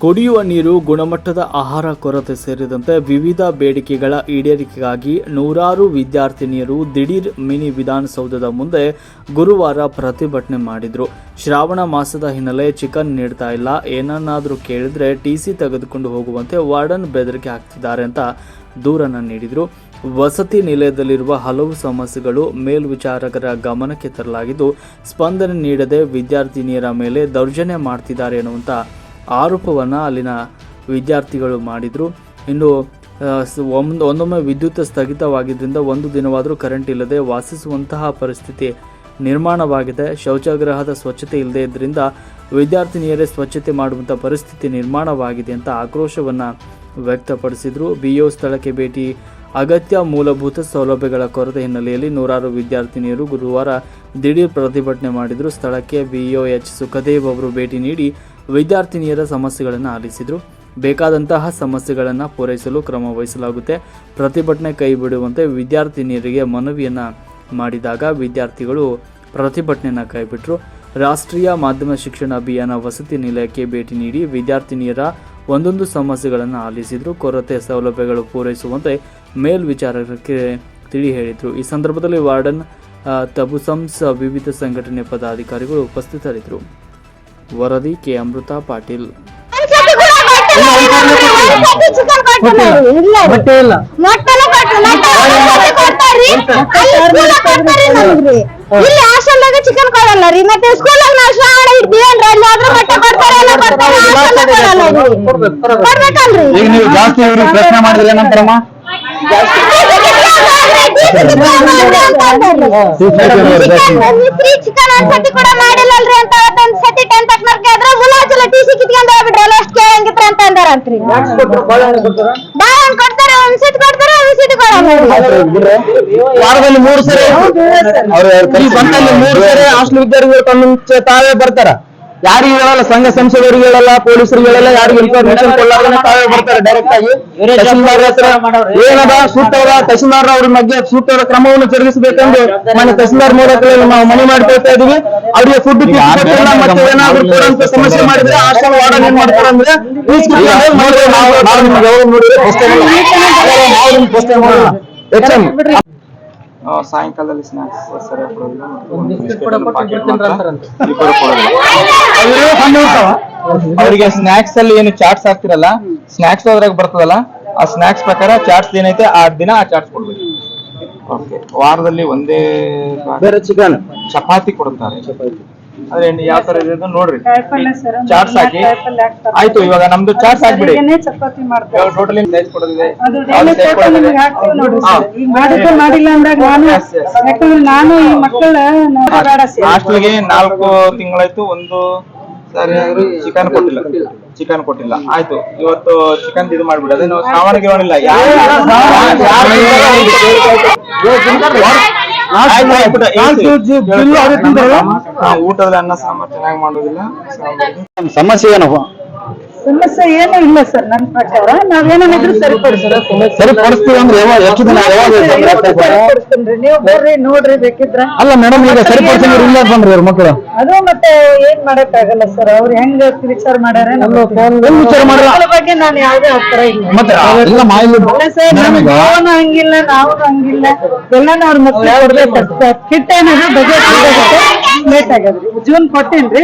ಕುಡಿಯುವ ನೀರು ಗುಣಮಟ್ಟದ ಆಹಾರ ಕೊರತೆ ಸೇರಿದಂತೆ ವಿವಿಧ ಬೇಡಿಕೆಗಳ ಈಡೇರಿಕೆಗಾಗಿ ನೂರಾರು ವಿದ್ಯಾರ್ಥಿನಿಯರು ದಿಢೀರ್ ಮಿನಿ ವಿಧಾನಸೌಧದ ಮುಂದೆ ಗುರುವಾರ ಪ್ರತಿಭಟನೆ ಮಾಡಿದ್ರು. ಶ್ರಾವಣ ಮಾಸದ ಹಿನ್ನೆಲೆ ಚಿಕನ್ ನೀಡ್ತಾ ಇಲ್ಲ. ಏನನ್ನಾದರೂ ಕೇಳಿದ್ರೆ ಟಿಸಿ ತೆಗೆದುಕೊಂಡು ಹೋಗುವಂತೆ ವಾರ್ಡನ್ ಬೆದರಿಕೆ ಹಾಕ್ತಿದ್ದಾರೆ ಅಂತ ದೂರನ್ನು ನೀಡಿದರು. ವಸತಿ ನಿಲಯದಲ್ಲಿರುವ ಹಲವು ಸಮಸ್ಯೆಗಳು ಮೇಲ್ವಿಚಾರಕರ ಗಮನಕ್ಕೆ ತರಲಾಗಿದ್ದು, ಸ್ಪಂದನೆ ನೀಡದೆ ವಿದ್ಯಾರ್ಥಿನಿಯರ ಮೇಲೆ ದೌರ್ಜನ್ಯ ಮಾಡ್ತಿದ್ದಾರೆ ಎನ್ನುವಂಥ ಆರೋಪವನ್ನು ಅಲ್ಲಿನ ವಿದ್ಯಾರ್ಥಿಗಳು ಮಾಡಿದರು. ಇನ್ನು ಒಂದು, ಒಂದೊಮ್ಮೆ ವಿದ್ಯುತ್ ಸ್ಥಗಿತವಾಗಿದ್ದರಿಂದ ಒಂದು ದಿನವಾದರೂ ಕರೆಂಟ್ ಇಲ್ಲದೆ ವಾಸಿಸುವಂತಹ ಪರಿಸ್ಥಿತಿ ನಿರ್ಮಾಣವಾಗಿದೆ. ಶೌಚಾಗ್ರಹದ ಸ್ವಚ್ಛತೆ ಇಲ್ಲದೇ ಇದ್ದರಿಂದ ವಿದ್ಯಾರ್ಥಿನಿಯರೇ ಸ್ವಚ್ಛತೆ ಮಾಡುವಂಥ ಪರಿಸ್ಥಿತಿ ನಿರ್ಮಾಣವಾಗಿದೆ ಅಂತ ಆಕ್ರೋಶವನ್ನು ವ್ಯಕ್ತಪಡಿಸಿದರು. ಬಿಒ ಸ್ಥಳಕ್ಕೆ ಭೇಟಿ, ಅಗತ್ಯ ಮೂಲಭೂತ ಸೌಲಭ್ಯಗಳ ಕೊರತೆ ಹಿನ್ನೆಲೆಯಲ್ಲಿ ನೂರಾರು ವಿದ್ಯಾರ್ಥಿನಿಯರು ಗುರುವಾರ ದಿಢೀರ್ ಪ್ರತಿಭಟನೆ ಮಾಡಿದರು. ಸ್ಥಳಕ್ಕೆ ಬಿಇಒ ಎಚ್. ಸುಖದೇವ್ ಅವರು ಭೇಟಿ ನೀಡಿ ವಿದ್ಯಾರ್ಥಿನಿಯರ ಸಮಸ್ಯೆಗಳನ್ನು ಆಲಿಸಿದರು. ಬೇಕಾದಂತಹ ಸಮಸ್ಯೆಗಳನ್ನು ಪೂರೈಸಲು ಕ್ರಮ ವಹಿಸಲಾಗುತ್ತೆ. ಪ್ರತಿಭಟನೆ ಕೈ ಬಿಡುವಂತೆ ವಿದ್ಯಾರ್ಥಿನಿಯರಿಗೆ ಮನವಿಯನ್ನು ಮಾಡಿದಾಗ ವಿದ್ಯಾರ್ಥಿಗಳು ಪ್ರತಿಭಟನೆಯನ್ನು ಕೈಬಿಟ್ಟರು ರಾಷ್ಟ್ರೀಯ ಮಾಧ್ಯಮ ಶಿಕ್ಷಣ ಅಭಿಯಾನ ವಸತಿ ನಿಲಯಕ್ಕೆ ಭೇಟಿ ನೀಡಿ ವಿದ್ಯಾರ್ಥಿನಿಯರ ಒಂದೊಂದು ಸಮಸ್ಯೆಗಳನ್ನು ಆಲಿಸಿದರು. ಕೊರತೆ ಸೌಲಭ್ಯಗಳು ಪೂರೈಸುವಂತೆ ಮೇಲ್ವಿಚಾರಕರಿಗೆ ತಿಳಿ ಹೇಳಿದರು. ಈ ಸಂದರ್ಭದಲ್ಲಿ ವಾರ್ಡನ್ ತಬುಸಮ್ಸ್ ವಿವಿಧ ಸಂಘಟನೆ ಪದಾಧಿಕಾರಿಗಳು ಉಪಸ್ಥಿತರಿದ್ದರು. ವರದಿ ಕೆ. ಅಮೃತ ಪಾಟೀಲ್. ಇಲ್ಲ ಹಾಸ್ಟೆಲ್ದಾಗ ಚಿಕನ್ ಕೊಡಲ್ಲ ರೀ ಮತ್ತೆ ಸ್ಕೂಲಾಗ ನಾವು ಹಿಡ್ತೀವನ್ರಿ ಅಲ್ಲಿ ಆದ್ರೂ ಮೊಟ್ಟೆ ಕೊಡ್ತಾರೆ ಎಲ್ಲ ಕೊಡ್ತಾರೆ ಹಾಸ್ಟೆಲ್ದಾಗ ಕೊಡಲ್ಲ ಕೊಡ್ಬೇಕಲ್ರಿ ಈಗ ನೀವು ಜಾಸ್ತಿ ಇವ್ರಿಗೆ ಪ್ರಶ್ನೆ ಮಾಡಿದ್ರೆ ಏನಂತಾರಮ್ಮ? ಫ್ರೀ ಚಿಕನ್ ಒಂದ್ಸತಿ ಕೂಡ ಮಾಡಿಲ್ಲಲ್ರಿ ಅಂತ ಸತಿ ಮುಲಾಜಲ್ಲ ಟಿ ಸಿ ಕಿತ್ಕೊಂಡ್ ಹೋಗ್ಬಿಟ್ರಿ ಎಲ್ಲ ಅಷ್ಟು ಕೇಳಂಗಿತ್ರ ಅಂತ ಅಂದಾರಂತ್ರಿ ಬಾಳೆಹಣ್ಣು ಕೊಡ್ತಾರೆ ಒಂದ್ ಸತಿ ಕೊಡ್ತಾರೆ ಒಂದ್ ಸತಿ ಕೊಡಲ್ಲ ವಾರದಲ್ಲಿ ಮೂರು ಸರಿ. ಅವ್ರ ಬಂದಲ್ಲಿ ಮೂರು ಸರಿ ಹಾಸ್ಟೆಲ್ ವಿದ್ಯಾರ್ಥಿಗಳು ತಮ್ಮ ತಾವೇ ಬರ್ತಾರ? ಯಾರಿಗೂ ಹೇಳಲ್ಲ ಸಂಘ ಸಂಸದರಿಗೆ ಹೇಳಲ್ಲ ಪೊಲೀಸರಿಗೆ ಹೇಳಲ್ಲ ಯಾರಿಗೂ ಇನ್ಫಾರ್ಮೇಶನ್ ಕೊಡಲಾರ್ದೇ ತಾವೇ ಬರ್ತಾರೆ ಡೈರೆಕ್ಟ್ ಆಗಿ. ತಹಸೀಲ್ದಾರ್ ಹತ್ರ ಏನದ ಸೂಕ್ತವಾದ ತಹಸೀಲ್ದಾರ್ ಅವ್ರ ಬಗ್ಗೆ ಸೂಕ್ತವಾದ ಕ್ರಮವನ್ನು ಜರುಗಿಸಬೇಕೆಂದು ಮನೆ ತಹಸೀಲ್ದಾರ್ ಮೂಲಕ ನಾವು ಮನವಿ ಮಾಡ್ಕೊಳ್ತಾ ಇದೀವಿ ಅವರಿಗೆ ಫುಡ್ ಮತ್ತೆ ಏನಾದ್ರು ಕೊಡುವಂತ ಸಮಸ್ಯೆ ಮಾಡಿದ್ರೆ ಆಶ್ರಮ ವಾರ್ಡನ್ ಏನ್ ಮಾಡ್ತಾರೆ ಅಂದ್ರೆ ಸಾಯಂಕಾಲದಲ್ಲಿ ಸ್ನಾಕ್ಸ್ ಸರಿಯಾಗಿ ಕೊಡೋದಿಲ್ಲ. ಅವರಿಗೆ ಸ್ನಾಕ್ಸ್ ಅಲ್ಲಿ ಏನು ಚಾಟ್ಸ್ ಹಾಕ್ತಿರಲ್ಲ ಸ್ನಾಕ್ಸ್ ಅದ್ರಾಗ ಬರ್ತದಲ್ಲ ಆ ಸ್ನಾಕ್ಸ್ ಪ್ರಕಾರ ಚಾಟ್ಸ್ ಏನೈತೆ ಆ ದಿನ ಆ ಚಾಟ್ಸ್ ಕೊಡ್ಬೇಕು. ಓಕೆ ವಾರದಲ್ಲಿ ಒಂದೇ ಬಾರಿ ಬೇರೆ ಚಿಕನ್ ಚಪಾತಿ ಕೊಡುತ್ತಾರೆ. ಅದೇ ಯಾವ ತರ ಇದೆ ನೋಡ್ರಿ. ಚಾಟ್ಸ್ ಹಾಕಿ. ಆಯ್ತು ಇವಾಗ ನಮ್ದು ಚಾಟ್ಸ್ ಹಾಕ್ಬಿಡಿ. ಟೋಟಲಿ ಸೈಜ್ ಕೊಡೋದಿದೆ? ಮಾಡಿಲ್ಲ ಅಂದಾಗ ನಾನು. ಯಾಕಂದ್ರೆ ನಾನು ಈ ಮಕ್ಕಳ ಹಾಸ್ಟೆಲ್ಗೆ ನಾಲ್ಕು ತಿಂಗಳಾಯ್ತು ಒಂದು ಚಿಕನ್ ಕೊಟ್ಟಿಲ್ಲ ಚಿಕನ್ ಕೊಟ್ಟಿಲ್ಲ ಆಯ್ತು ಇವತ್ತು ಚಿಕನ್ ಇದು ಮಾಡ್ಬಿಡೋದು ನಾವು ಶ್ರಾವಣ ಗಿವಣಿಲ್ಲ ಊಟದಲ್ಲಿ ಅನ್ನ ಸಾಂಬಾರ್ ಚೆನ್ನಾಗಿ ಮಾಡೋದಿಲ್ಲ ಸಮಸ್ಯೆ ಏನಪ್ಪ ಸಮಸ್ಯೆ ಏನೂ ಇಲ್ಲ ಸರ್ ನನ್ನ ಪ್ರಕಾರ ನಾವೇನಿದ್ರು ಸರಿಪಡಿಸ್ತೀವಿ ಅಂದ್ರೆ ಯಾವಾಗ ಎಷ್ಟು ದಿನ ಯಾವಾಗ? ಸರಿಪಡಿಸ್ತೀನಿ ನೀವು ಬರ್ರಿ ನೋಡ್ರಿ ಬೇಕಿದ್ರ. ಅಲ್ಲ ಮೇಡಮ್ ಈಗ ಸರಿಪಡಿಸಿದ್ರೆ ಇಲ್ಲ ಬಂದ್ರಿ ಅವ್ರ ಮಕ್ಕಳು. ಅದು ಮತ್ತೆ ಏನ್ ಮಾಡಕ್ ಆಗಲ್ಲ ಸರ್ ಅವ್ರು ಹೆಂಗ ವಿಚಾರ ಮಾಡ್ಯಾರ ವಿಚಾರ? ಬಗ್ಗೆ ನಾನು ಯಾವ್ದೇ ಹತ್ರ ಇಲ್ಲ. ಮತ್ತೆ ಎಲ್ಲ ಮಾಹಿತಿ ಸರ್ ನಮ್ ಜೀವನ ಹಂಗಿಲ್ಲ ನಾವು ಹಂಗಿಲ್ಲ. ಎಲ್ಲಾನು ಅವ್ರ ಮಕ್ಕಳು ಏನಾದ್ರು ಬಜೆಟ್ ಲೇಟ್ ಆಗದ್ರಿ ಜೂನ್ ಕೊಟ್ಟೇನ್ರಿ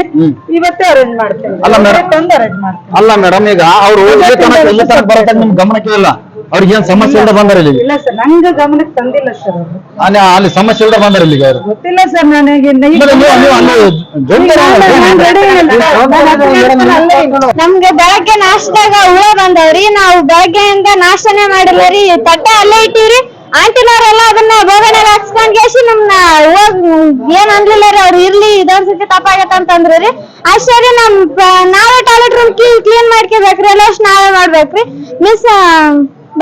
ಇವತ್ತೇ ಅರೇಂಜ್ ಮಾಡ್ತೇನೆ. ಅಲ್ಲ madam. ತಂದು ಅರೇಂಜ್ ಮಾಡ್ತೇನೆ. ಅಲ್ಲ ಮೇಡಮ್ ಈಗ ಅವ್ರು ಇಲ್ಲಿ ತನಕ ಇಲ್ಲಿ ತನಕ ಬರತಕ್ಕ ನಿಮ್ ಗಮನಕ್ಕೆ ಇಲ್ಲ. ಅವ್ರಿಗೆ ಏನ್ ಸಮಸ್ಯೆ ಇಲ್ಲದೆ ಬಂದಾರ ಇಲ್ಲಿ? ಇಲ್ಲ ಸರ್ ನಂಗೆ ಗಮನಕ್ಕೆ ತಂದಿಲ್ಲ ಸರ್ ಅವರು. ಅಲ್ಲಿ ಅಲ್ಲಿ ಸಮಸ್ಯೆ ಇಲ್ಲದೆ ಬಂದಾರ ಇಲ್ಲಿಗೆ ಅವರು. ಗೊತ್ತಿಲ್ಲ ಸರ್ ನನಗೆ ಅಂದ್ರೆ ನೀವು ನೀವು ಅಲ್ಲಿ ಜವಾಬ್ದಾರಿ ನಮ್ಗೆ ಬೆಳಗ್ಗೆ ನಾಷ್ಟದಾಗ ಹುಳ ಬಂದವ್ರಿ. ನಾವು ಬೆಳಗ್ಗೆಯಿಂದ ನಾಷ್ಟನೇ ಮಾಡಿಲ್ಲ ರೀ. ತಟ್ಟೆ ಅಲ್ಲೇ ಇಟ್ಟಿವ್ರಿ. ಆಂಟಿನವರೆಲ್ಲ ಅನ್ಲಿಲ್ಲ ರೀ, ಅವ್ರು ಇರ್ಲಿ ಇದೊಂದ್ ಸತಿ ತಪ್ಪಾಗತ್ತ ಅಂತಂದ್ರು ರೀ. ಅಷ್ಟೇ ನಮ್ ನಾವೇ ಟಾಯ್ಲೆಟ್ ರೂಮ್ ಕ್ಲೀನ್ ಮಾಡ್ಕೋಬೇಕ್ರಿ ಎಲ್ಲ ನಾವೇ ಮಾಡ್ಬೇಕ್ರಿ. ಮಿಸ್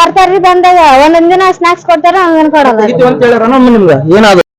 ಬರ್ತಾರ್ರಿ ಬಂದಾಗ ಒಂದೊಂದ್ ದಿನ ಸ್ನಾಕ್ಸ್ ಕೊಡ್ತಾರ, ಹಂಗನ್ ಕೊಡೋದ ಅಂತ